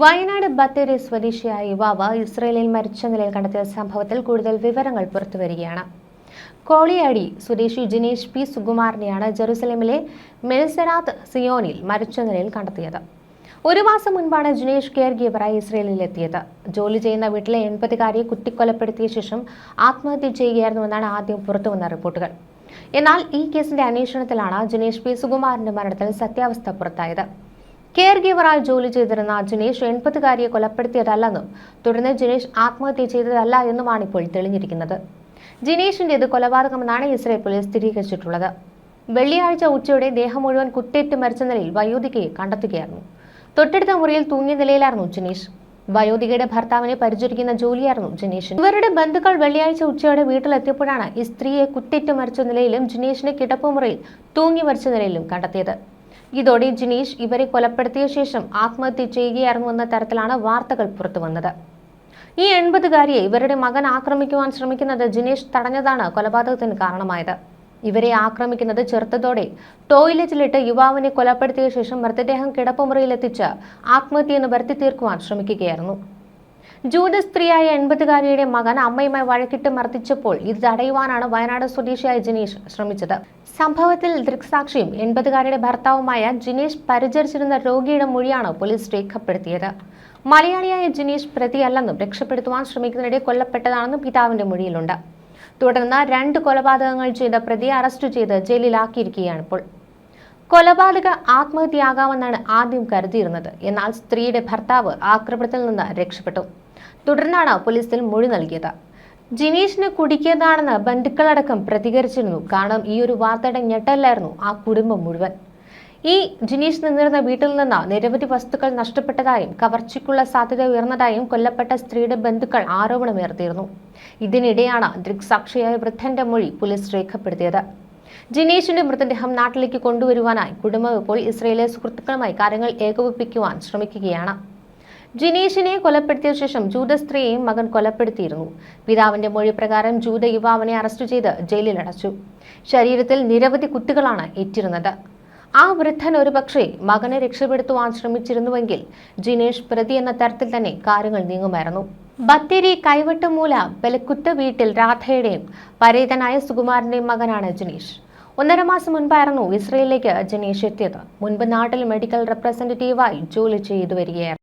വയനാട് ബത്തേരി സ്വദേശിയായ യുവാവ് ഇസ്രയേലിൽ മരിച്ച നിലയിൽ കണ്ടെത്തിയ സംഭവത്തിൽ കൂടുതൽ വിവരങ്ങൾ പുറത്തുവരികയാണ്. കോളിയാടി സ്വദേശി ജിനേഷ് പി. സുകുമാറിനെയാണ് ജെറുസലേമിലെ മെൽസെറാത്ത് സിയോനിൽ മരിച്ച നിലയിൽ കണ്ടെത്തിയത്. ഒരു മാസം മുൻപാണ് ജിനേഷ് കെയർ ഗീവറായി ഇസ്രയേലിൽ എത്തിയത് ജോലി ചെയ്യുന്ന വീട്ടിലെ എൺപതുകാരിയെ കുത്തിക്കൊലപ്പെടുത്തിയ ശേഷം ആത്മഹത്യ ചെയ്യുകയായിരുന്നുവെന്നാണ് ആദ്യം പുറത്തുവന്ന റിപ്പോർട്ടുകൾ. എന്നാൽ ഈ കേസിന്റെ അന്വേഷണത്തിലാണ് ജിനേഷ് പി. സുകുമാറിന്റെ മരണത്തിൽ സത്യാവസ്ഥ പുറത്തായത്. കെയർ ഗീവറായി ജോലി ചെയ്തിരുന്ന ജിനേഷ് എൺപതുകാരിയെ കൊലപ്പെടുത്തിയതല്ലെന്നും തുടർന്ന് ജിനേഷ് ആത്മഹത്യ ചെയ്തതല്ല എന്നുമാണ് ഇപ്പോൾ തെളിഞ്ഞിരിക്കുന്നത്. ജിനേഷിന്റേത് കൊലപാതകമെന്നാണ് ഇസ്രയേൽ പോലീസ് സ്ഥിരീകരിച്ചിട്ടുള്ളത്. വെള്ളിയാഴ്ച ഉച്ചയോടെ ദേഹം മുഴുവൻ കുത്തേറ്റ് മരിച്ച നിലയിൽ വയോധികയെ കണ്ടെത്തുകയായിരുന്നു. തൊട്ടടുത്ത മുറിയിൽ തൂങ്ങിയ നിലയിലായിരുന്നു ജിനേഷ്. വയോധികയുടെ ഭർത്താവിനെ പരിചരിക്കുന്ന ജോലിയായിരുന്നു ജിനേഷിന്. ഇവരുടെ ബന്ധുക്കൾ വെള്ളിയാഴ്ച ഉച്ചയോടെ വീട്ടിലെത്തിയപ്പോഴാണ് ഈ സ്ത്രീയെ കുത്തേറ്റ് മരിച്ച നിലയിലും ജിനേഷിനെ കിടപ്പുമുറിയിൽ തൂങ്ങി മരിച്ച നിലയിലും കണ്ടെത്തിയത്. ഇതോടെ ജിനീഷ് ഇവരെ കൊലപ്പെടുത്തിയ ശേഷം ആത്മഹത്യ ചെയ്യുകയായിരുന്നു എന്ന തരത്തിലാണ് വാർത്തകൾ പുറത്തുവന്നത്. ഈ എൺപതുകാരിയെ ഇവരുടെ മകൻ ആക്രമിക്കുവാൻ ശ്രമിക്കുന്നത് ജിനേഷ് തടഞ്ഞതാണ് കൊലപാതകത്തിന് കാരണമായത്. ഇവരെ ആക്രമിക്കുന്നത് ചെറുത്തതോടെ ടോയ്ലറ്റിലിട്ട് യുവാവിനെ കൊലപ്പെടുത്തിയ ശേഷം മൃതദേഹം കിടപ്പുമുറിയിലെത്തിച്ച് ആത്മഹത്യയെന്ന് വരുത്തി തീർക്കുവാൻ ശ്രമിക്കുകയായിരുന്നു. ജൂത സ്ത്രീയായ എൺപതുകാരിയുടെ മകൻ അമ്മയുമായി വഴക്കിട്ട് മർദ്ദിച്ചപ്പോൾ ഇത് തടയുവാനാണ് വയനാട് സ്വദേശിയായ ജിനീഷ് ശ്രമിച്ചത്. സംഭവത്തിൽ ദൃക്സാക്ഷിയും എൺപതുകാരിയുടെ ഭർത്താവുമായ ജിനീഷ് പരിചരിച്ചിരുന്ന രോഗിയുടെ മൊഴിയാണ് പോലീസ് രേഖപ്പെടുത്തിയത്. മലയാളിയായ ജിനീഷ് പ്രതിയല്ലെന്നും രക്ഷപ്പെടുത്തുവാൻ ശ്രമിക്കുന്നതിനിടെ കൊല്ലപ്പെട്ടതാണെന്നും പിതാവിന്റെ മൊഴിയിലുണ്ട്. തുടർന്ന് രണ്ട് കൊലപാതകങ്ങൾ ചെയ്ത പ്രതിയെ അറസ്റ്റ് ചെയ്ത് ജയിലിലാക്കിയിരിക്കുകയാണ് ഇപ്പോൾ. കൊലപാതക ആത്മഹത്യയാകാമെന്നാണ് ആദ്യം കരുതിയിരുന്നത്. എന്നാൽ സ്ത്രീയുടെ ഭർത്താവ് ആക്രമണത്തിൽ നിന്ന് രക്ഷപ്പെട്ടു. തുടർന്നാണ് പോലീസിൽ മൊഴി നൽകിയത്. ജിനീഷിന് കുടിക്കിയതാണെന്ന് ബന്ധുക്കളടക്കം പ്രതികരിച്ചിരുന്നു. കാരണം ഈ ഒരു വാർത്തയുടെ ഞെട്ടല്ലായിരുന്നു ആ കുടുംബം മുഴുവൻ. ഈ ജിനീഷ് നിന്നിരുന്ന വീട്ടിൽ നിന്ന് നിരവധി വസ്തുക്കൾ നഷ്ടപ്പെട്ടതായും കവർച്ചയ്ക്കുള്ള സാധ്യത ഉയർന്നതായും കൊല്ലപ്പെട്ട സ്ത്രീയുടെ ബന്ധുക്കൾ ആരോപണമുയർത്തിയിരുന്നു. ഇതിനിടെയാണ് ദൃക്സാക്ഷിയായ വൃദ്ധന്റെ മൊഴി പോലീസ് രേഖപ്പെടുത്തിയത്. ജിനീഷിന്റെ മൃതദേഹം നാട്ടിലേക്ക് കൊണ്ടുവരുവാനായി കുടുംബം ഇപ്പോൾ ഇസ്രയേലിലെ സുഹൃത്തുക്കളുമായി കാര്യങ്ങൾ ഏകോപിപ്പിക്കുവാൻ ശ്രമിക്കുകയാണ്. ജിനീഷിനെ കൊലപ്പെടുത്തിയ ശേഷം ജൂത സ്ത്രീയെയും മകൻ കൊലപ്പെടുത്തിയിരുന്നു. പിതാവിന്റെ മൊഴി പ്രകാരം ജൂത യുവാവിനെ അറസ്റ്റ് ചെയ്ത് ജയിലിലടച്ചു. ശരീരത്തിൽ നിരവധി കുത്തുകളാണ് ഏറ്റിരുന്നത്. ആ വൃദ്ധൻ ഒരുപക്ഷെ മകനെ രക്ഷപ്പെടുത്തുവാൻ ശ്രമിച്ചിരുന്നുവെങ്കിൽ ജിനേഷ് പ്രതി എന്ന തരത്തിൽ തന്നെ കാര്യങ്ങൾ നീങ്ങുമായിരുന്നു. ബത്തേരി കൈവട്ടമൂല ബലക്കുത്ത് വീട്ടിൽ രാധയുടെയും പരേതനായ സുകുമാരന്റെയും മകനാണ് ജിനീഷ്. ഒന്നര മാസം മുൻപായിരുന്നു ഇസ്രയേലിലേക്ക് ജനീഷ് എത്തിയത്. മുൻപ് നാട്ടിൽ മെഡിക്കൽ റെപ്രസെന്റേറ്റീവായി ജോലി ചെയ്തു വരികയായിരുന്നു.